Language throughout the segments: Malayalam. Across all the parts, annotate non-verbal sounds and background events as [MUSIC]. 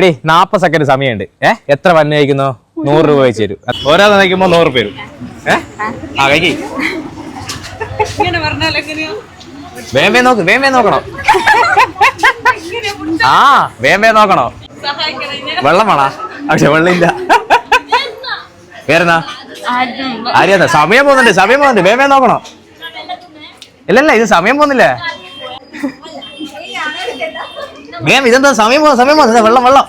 എടി നാപ്പത് സെക്കൻഡ് സമയമുണ്ട്. ഏ? എത്ര വന്ന് കഴിക്കുന്നു? നൂറ് രൂപ വെച്ച് തരും. ഓരോ നയിക്കുമ്പോ നൂറ് രൂപ വരും. ഏ? ആ കഴിക്കി വേമ്പേ നോക്ക് വേമ്പേ നോക്കണോ. ആ വേമ്പേ നോക്കണോ? വെള്ളം വേണോ? പക്ഷെ വെള്ളമില്ല. വേറെന്നാ ആര്യാ. സമയം പോകുന്നുണ്ട് സമയം പോകുന്നുണ്ട്. വേമ്പേ നോക്കണോ? ഇല്ലല്ല ഇത് സമയം പോകുന്നില്ലേ? വേം ഇതെന്താ? സമയം പോകുന്നു സമയം പോകുന്നു വെള്ളം വെള്ളം.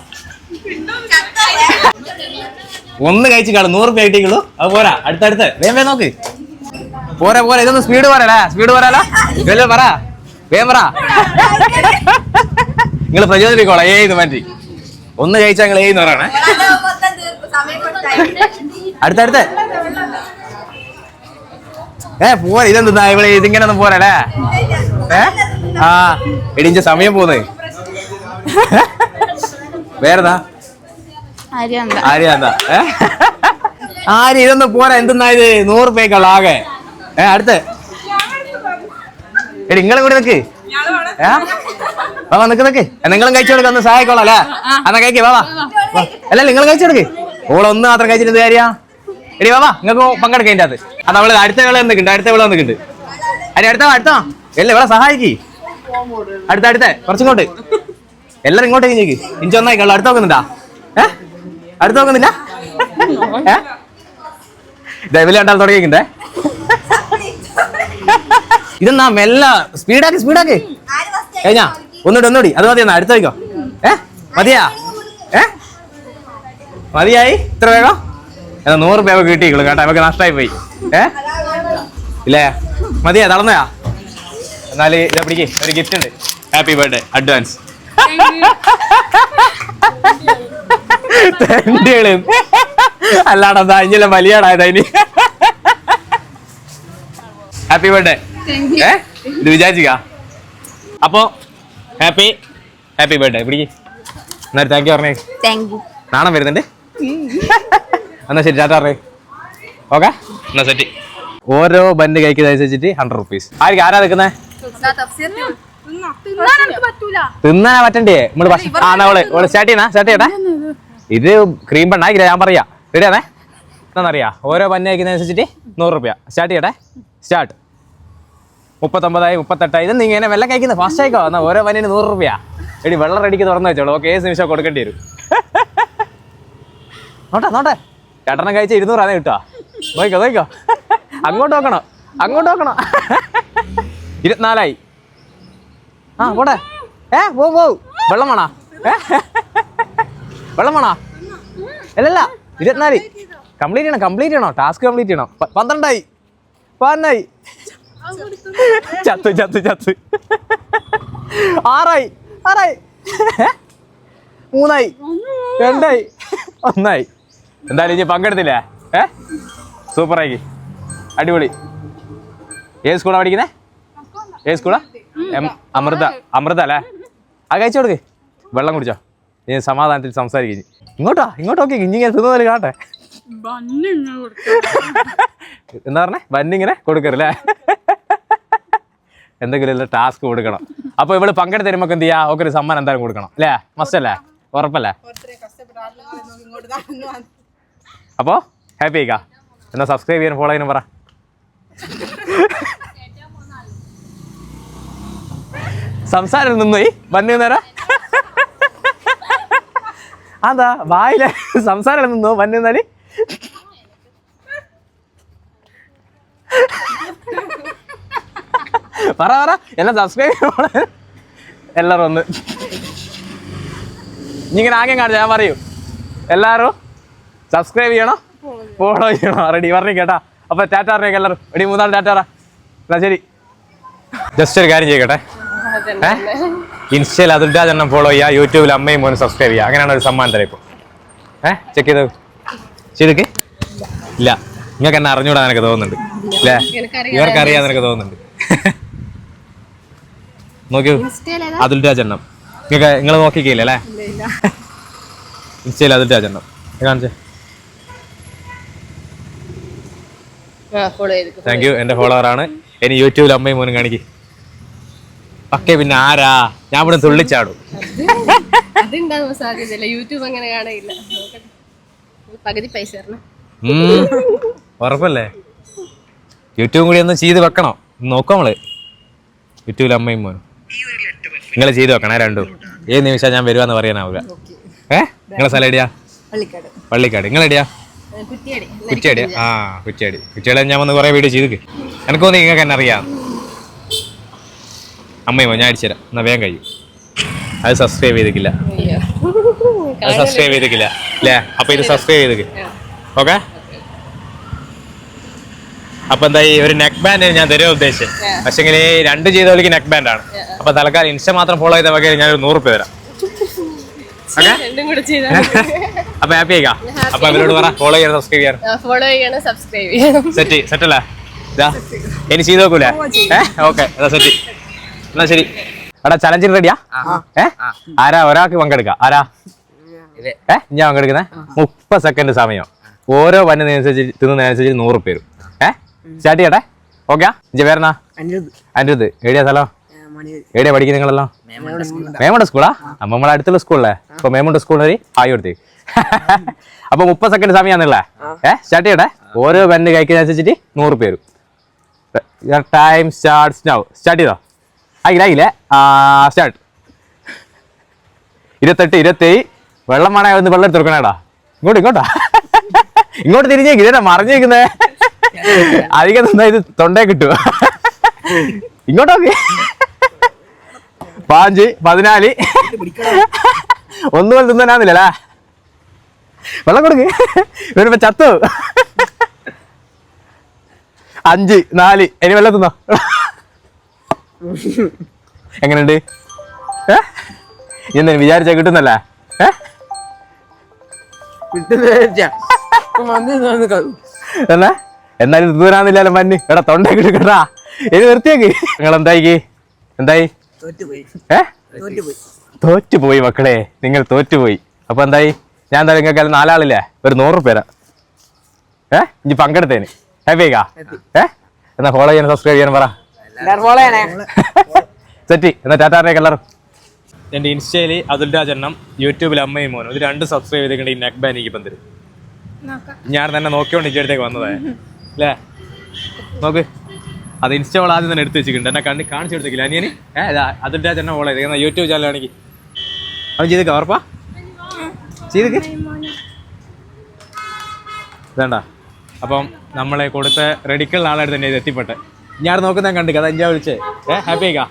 ഒന്ന് കഴിച്ച് കാണും. നൂറ് റുപ്യ കിട്ടിയുള്ളൂ അത് പോരാ. അടുത്തടുത്ത് വേം വേ നോക്ക്. പോരാ പോരാ. ഇതൊന്ന് സ്പീഡ് പറയടാ. സ്പീഡ് പറയാലോ ഇതല്ലേ പറ. വേം പറ. നിങ്ങൾ പ്രചോദിപ്പിക്കോളാം. ഏ ഇത് മാറ്റി. ഒന്ന് കഴിച്ചാൽ നിങ്ങൾ ഏന്ന് പറയണേ. അടുത്തടുത്ത് ഏ പോരാ. ഇതെന്താ? ഇവിടെ ഇതിങ്ങനെ ഒന്നും പോരല്ലേ ഏ? ആ. ഇടിഞ്ച സമയം പോന്ന്. [LAUGHS] വേറെന്താ ആര്യാന്ത. ആര്യാന്താ. ഏ? ആര് ഇതൊന്നും പോരാ എന്തെന്നാ ഇത്? നൂറ് പേക്കുള്ള ആകെ. ഏ അടുത്ത്. എടി നിങ്ങളും കൂടി നിക്ക്. വാ നിക്ക് നിക്ക്. നിങ്ങളും കഴിച്ചു കൊടുക്ക ഒന്ന് സഹായിക്കോളാം അല്ലേ? എന്നാ കഴിക്കേ വാ. അല്ല നിങ്ങൾ കഴിച്ചു കൊടുക്ക്. ഓളൊന്ന് മാത്രം കഴിച്ചിട്ട് കാര്യാ? എടി വാ നിങ്ങൾക്ക് പങ്കെടുക്കാം അതിന്റെ അത് അത് അവൾ അടുത്ത വിള നിൽക്കുന്നുണ്ട് അടുത്ത വിള നിൽക്കുന്നുണ്ട് അരി അടുത്ത അടുത്ത. അല്ല ഇവിടെ സഹായിക്ക്. അടുത്ത അടുത്ത. കുറച്ചിങ്ങോട്ട്. എല്ലാരും ഇങ്ങോട്ട് കഴിഞ്ഞേക്ക് ഇഞ്ചി ഒന്നായിക്കോളൂ അടുത്ത് നോക്കുന്നുണ്ടാ? ഏ? അടുത്ത് നോക്കുന്നില്ല? ദയവിൽ കണ്ടാൽ തുടങ്ങിക്കണ്ടേ ഇതെന്നാ മെല്ല സ്പീഡാക്കി സ്പീഡാക്കി. കഴിഞ്ഞാ? ഒന്നുകൂടി ഒന്നുകൂടി. അത് മതി എന്നാ അടുത്ത് വയ്ക്കോ ഏ? മതിയാ? ഏ? മതിയായി? ഇത്ര വേഗം? എന്നാ നൂറ് രൂപ കിട്ടിയിക്കുള്ളൂ കേട്ടോ. നമുക്ക് നഷ്ടമായി പോയി ഏ? ഇല്ലേ? മതിയാ തളർന്നയാ എന്നാൽ ഇത് പിടിക്ക്. ഒരു ഗിഫ്റ്റ് ഉണ്ട്. ഹാപ്പി ബർത്ത്ഡേ അഡ്വാൻസ് തെണ്ടികൾ. അല്ലാടെന്താ ഇഞ്ഞില്ല വലിയാടായത് ഇനി? ഹാപ്പി ബർത്ത്ഡേ ഏ? ഇത് വിചാരിച്ചിക്ക? അപ്പോ ഹാപ്പി ഹാപ്പി ബർത്ത്ഡേ പിടിക്ക്. എന്നാ താങ്ക് യു പറഞ്ഞേ നാണം വരുന്നുണ്ട്. എന്നാ ശരി ടാറ്റ പറഞ്ഞേ. ഓക്കെ? എന്നാ സെറ്റ്. ഓരോ ബണ്ട് കഴിക്കുന്നതനുസരിച്ചിട്ട് ഹൺഡ്രഡ് റുപ്പീസ് ആയിരിക്കും ആരാ നിൽക്കുന്നേ? തിന്നാനാ പറ്റണ്ടേ? നമ്മൾ ഭക്ഷണം ആ സ്റ്റാർട്ട് ചെയ്യണ സ്റ്റാർട്ട് ചെയ്യട്ടെ? ഇത് ക്രീം ബണ്ണ ഇല്ല ഞാൻ പറയാ. റെഡിയാണേ എന്താണെന്നറിയാ ഓരോ പന്നി അയക്കുന്നതനുസരിച്ചിട്ട് നൂറ് റുപ്യ. സ്റ്റാർട്ട് ചെയ്യട്ടെ? സ്റ്റാർട്ട് മുപ്പത്തൊമ്പതായി മുപ്പത്തെട്ടായി. ഇത് ഇങ്ങനെ വെള്ളം കഴിക്കുന്നത് ഫാസ്റ്റ് ആയിക്കോ. എന്നാ ഓരോ പന്നിന് നൂറ് റുപ്യ. എടി വെള്ളം റെഡിക്ക് തുറന്നു വെച്ചോളൂ. ഓക്കെ ഏത് നിമിഷം കൊടുക്കേണ്ടി വരും. നോട്ടെ നോട്ടെ. രണ്ടെണ്ണം കഴിച്ച ഇരുന്നൂറാണ് കിട്ടുക. നോക്കോ നോക്കോ അങ്ങോട്ട് നോക്കണോ? അങ്ങോട്ട് നോക്കണോ? ഇരുപത്തിനാലായി. ആ പോട്ടെ ഏ പോ പോ വെള്ളം വേണോ? ഏ? വെള്ളം അല്ലല്ല ഇരുപത്തിനാല്. കംപ്ലീറ്റ് ചെയ്യണം കംപ്ലീറ്റ് ചെയ്യണോ. ടാസ്ക് കംപ്ലീറ്റ് ചെയ്യണം. പന്ത്രണ്ടായി. പതിനായി ചത്ത് ചത്ത് ചത്ത്. ആറായി. ആറായി? മൂന്നായി. രണ്ടായി. ഒന്നായി. എന്തായാലും ഇനി പങ്കെടുത്തില്ലേ? ഏ? സൂപ്പറായി. അടിപൊളി. ഏത് സ്കൂളാണ് പഠിക്കുന്നത് ഏത് സ്കൂളാ? എം അമൃത അമൃത അല്ലേ? ആ കഴിച്ചു കൊടുക്ക്. വെള്ളം കുടിച്ചോ. നീ സമാധാനത്തിൽ സംസാരിക്കുന്നു ഇങ്ങോട്ടാ ഇങ്ങോട്ട് ഓക്കെ ഇങ്ങനെ തിന്നതല്ലേ കാണട്ടെ. എന്താ പറഞ്ഞേ? ബന്നിങ്ങനെ കൊടുക്കരുല്ലേ എന്തെങ്കിലും ടാസ്ക് കൊടുക്കണം. അപ്പൊ ഇവൾ പങ്കെടുത്ത് തരുമ്പോ എന്ത് ചെയ്യാ? ഒക്കെ ഒരു സമ്മാനം എന്തായാലും കൊടുക്കണം. അല്ലേ? മസ്റ്റ് അല്ലേ? ഉറപ്പല്ലേ? അപ്പോ ഹാപ്പി ആയിക്കാ. എന്നാ സബ്സ്ക്രൈബ് ചെയ്യാൻ ഫോളോ ചെയ്യാനും പറ. സംസാരം നിന്നു. വന്നു നേര. അതാ വായിലെ സംസാരം നിന്നു. വന്നു നേരി. പറ പറ. എന്നെ സബ്സ്ക്രൈബ് ചെയ്യണം എല്ലാവരും ഒന്ന്. ഇങ്ങനെ ആകെ കാണിച്ച ഞാൻ പറയൂ. എല്ലാവരും സബ്സ്ക്രൈബ് ചെയ്യണം. ഫോളോ ചെയ്യണം. റെഡി പറഞ്ഞു കേട്ടാ. അപ്പൊ ടാറ്റ അറിയാം എല്ലാവരും റെഡി മൂന്നാൾ ടാറ്റാറാ. പറ എന്നാ ശരി. ജസ്റ്റ് ഒരു കാര്യം ചെയ്യട്ടെ. ഏഹ് രാജ് അതുൽരാജെണ്ണം ഫോളോ ചെയ്യുക യൂട്യൂബിൽ അമ്മയും മോനും സബ്സ്ക്രൈബ് ചെയ്യുക. അങ്ങനെയാണ് ഒരു സമ്മാനം തരാം ഇപ്പോൾ. ഏഹ് ചെക്ക് ചെയ്ത്? ചെയ്തൊക്കെ? ഇല്ല. നിങ്ങൾക്ക് എന്നെ അറിഞ്ഞൂടാ എനിക്ക് തോന്നുന്നുണ്ട്. അല്ലേ ഇവർക്ക് അറിയാൻ എനിക്ക് തോന്നുന്നുണ്ട്. നോക്കിയോ? അതുൽ എണ്ണം നിങ്ങൾക്ക് നിങ്ങൾ നോക്കിക്കില്ല അല്ലേ? ഇൻസ്റ്റയിൽ അതുൽ രാജെണ്ണം കാണിച്ചേ. ഫോളോ ചെയ്ത് താങ്ക് യു എന്റെ ഫോളോവർ ആണ്. ഇനി യൂട്യൂബിൽ അമ്മയും മോനും കാണിക്ക്. പക്കേ പിന്നെ ആരാ? ഞാൻ ഇവിടെ തുള്ളിച്ചാടും. അതുണ്ടാകാൻ സാധ്യതയില്ല യൂട്യൂബ് അങ്ങനെ കാണയില്ല. പകുതി പൈസ. ഉറപ്പല്ലേ? യൂട്യൂബും കൂടി ഒന്ന് ചെയ്ത് വെക്കണം. നോക്കാം നമ്മൾ. യൂട്യൂബിൽ അമ്മയും മോനും. നിങ്ങൾ ചെയ്ത് വെക്കണേ രണ്ടും. ഏത് നിമിഷം ഞാൻ വരുവാന്ന് പറയാനാവുക ഏ? നിങ്ങളെ സ്ഥലം എടിയാ പള്ളിക്കാട്. നിങ്ങൾ എടിയാ കുറ്റിയടി. കുറ്റിയാടി. ആ കുറ്റിയാടി. കുറ്റിയാടി ഞാൻ വന്ന് കുറേ വീഡിയോ ചെയ്തു എനിക്ക് തോന്നി നിങ്ങൾക്ക് എന്നെ അറിയാം. അമ്മയോ ഞാൻ അടിച്ചുതരാം എന്നാ വേഗം കഴിയും. അത് സബ്സ്ക്രൈബ് ചെയ്തിട്ടില്ല. അത് സബ്സ്ക്രൈബ് ചെയ്തിട്ടില്ല. അല്ലേ അപ്പൊ ഇത് സബ്സ്ക്രൈബ് ചെയ്തേക്ക്. ഓക്കെ? അപ്പൊ എന്താ ഈ ഒരു നെക്ക് ബാൻഡ് ഞാൻ തരുക ഉദ്ദേശിച്ചത് പക്ഷെ രണ്ട് ചെയ്തവർക്ക് നെക്ക് ബാൻഡ് ആണ്. അപ്പൊ തൽക്കാലം ഇൻസ്റ്റ മാത്രം ഫോളോ ചെയ്ത വകയിൽ ഞാൻ ഒരു നൂറ് രൂപ തരാം [LAUGHS] [LAUGHS] അപ്പൊ ഹാപ്പി ആയിക്കാ. അപ്പൊ അവരോട് പറ ഫോളോ ചെയ്യണം സബ്സ്ക്രൈബ് ചെയ്യാൻ. ഫോളോ ചെയ്യണം സബ്സ്ക്രൈബ് ചെയ്യണം. Set set. അല്ലേ ഇനി ചെയ്ത് നോക്കൂലേ? ഏ? Okay set. എന്നാ ശരി. അടാ ചലഞ്ചിന് റെഡിയാ ഏ? ആരാ? ഒരാൾക്ക് പങ്കെടുക്കാം. ആരാ? ഏ? ഞാൻ പങ്കെടുക്കുന്നേ മുപ്പത് സെക്കൻഡ് സമയം. ഓരോ വന്നതിനനുസരിച്ച് തിന്നതിനനുസരിച്ച് നൂറ് പേരും ഏ? സ്റ്റാർട്ട് ചെയ്യട്ടെ? ഓക്കെ? ഇഞ്ചി പേരെന്നാ? അനിരുദ്ധ്. എവിടെയാ സ്ഥലം? എവിടെയാ പഠിക്കുന്നത് നിങ്ങളെല്ലാം? മേമുണ്ട സ്കൂളാ അപ്പൊ നമ്മളെ അടുത്തുള്ള സ്കൂളല്ലേ അപ്പൊ മേമുണ്ട സ്കൂളിൽ ഒരു ആയി കൊടുത്ത്. [LAUGHS] അപ്പൊ മുപ്പത് സെക്കൻഡ് സമയമാണല്ലേ ഏ? സ്റ്റാർട്ട് ചെയ്യട്ടെ? ഓരോ പെണ്ണ് കഴിക്കുന്നതനുസരിച്ചിട്ട് നൂറ് പേരും ടൈം സ്റ്റാർട്ട്സ് നൗ സ്റ്റാർട്ട് ചെയ്തോ? ആയില്ല സ്റ്റാർട്ട്. ഇരുപത്തെട്ട് ഇരുപത്തേഴ്. വെള്ളം വേണേ ഒന്ന് വെള്ളം എടുത്ത് ഇങ്ങോട്ട് ഇങ്ങോട്ടാ. ഇങ്ങോട്ട് തിരിഞ്ഞേക്ക് ഇതേടാ മറിഞ്ഞേക്കുന്നേ. അധികം തന്നാ ഇത് തൊണ്ടേ കിട്ടുക ഇങ്ങോട്ട് പാഞ്ച് പതിനാല്. ഒന്നുപോലെ തിന്നാന്നില്ലല്ലേ വെള്ളം കൊടുക്ക്. വരുമ്പോ ചത്തു. അഞ്ച് നാല്. ഇനി വെള്ളം തിന്നോ. എങ്ങനെയുണ്ട്? ഏ? വിചാരിച്ച കിട്ടുന്നല്ല? എന്നാ? എന്നാലും ദൂരാന്നില്ലല്ലോ മഞ്ഞ്. എടാ തൊണ്ട കിടക്കട്ടാ ഇത് നിർത്തിയേക്ക്. നിങ്ങൾ എന്തായി? എന്തായി തോറ്റുപോയി. മക്കളെ. നിങ്ങൾ തോറ്റുപോയി. അപ്പൊ എന്തായി? ഞാൻ എന്തായാലും നിങ്ങൾക്ക് നാലാളില്ലേ? ഒരു നൂറ് പേരാ ഏ? ഇനി പങ്കെടുത്തേന്. ഹാപ്പി ആയിക്കാ? ഏ? എന്നാ ഫോളോ ചെയ്യാൻ സബ്സ്ക്രൈബ് ചെയ്യാൻ പറ. സെറ്റി എന്നാ ടാറ്റാറിനെ കളർ എന്റെ ഇൻസ്റ്റയിൽ അതുൽ രാജെണ്ണം യൂട്യൂബിൽ അമ്മയും മോനും ഇത് രണ്ട് സബ്സ്ക്രൈബ് ചെയ്തിട്ടുണ്ട് ഈ നെക്ക് ബാൻ എനിക്ക് തരും. ഞാൻ തന്നെ നോക്കിയോണ്ട് ഇച്ചടുത്തേക്ക് വന്നതേ. അല്ലേ? നോക്ക്. അത് ഇൻസ്റ്റ ഓൾ ആദ്യം തന്നെ എടുത്ത് വെച്ചിട്ടുണ്ട്. എന്നെ കണ്ടി കാണിച്ചു കൊടുത്തേക്കില്ല അനിയന്? ഏ അതുൽ രാജെണ്ണം ഓളെ ഇത് യൂട്യൂബ് ചാനലാണെങ്കിൽ അവൻ ചെയ്ത് ഉറപ്പാ? ചെയ്തേക്ക്? വേണ്ട. അപ്പം നമ്മളെ കൊടുത്ത റെഡിക്കൽ നാളായിട്ട് തന്നെ ഇത് എത്തിപ്പെട്ടെ. ഞാൻ നോക്കുന്ന കണ്ടു അതാ ഞാൻ വിളിച്ചേ. ഏ ഹാപ്പി ആയിക്കാ?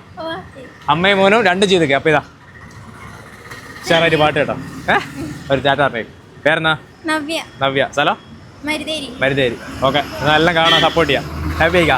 അമ്മയും മോനും രണ്ടും ചെയ്തേക്കെ അപ്പൊ ഇതാ. ഉഷാറായിട്ട് പാട്ട് കേട്ടോ. ഏ ഒരു ചാറ്റാ പേരെന്നാ? നവ്യ. നവ്യ. സ്ഥലം? മരുതേരി. മരുതേരി. ഓക്കെ എല്ലാം കാണാൻ സപ്പോർട്ട് ചെയ്യാം. ഹാപ്പി ആയിക്കാ?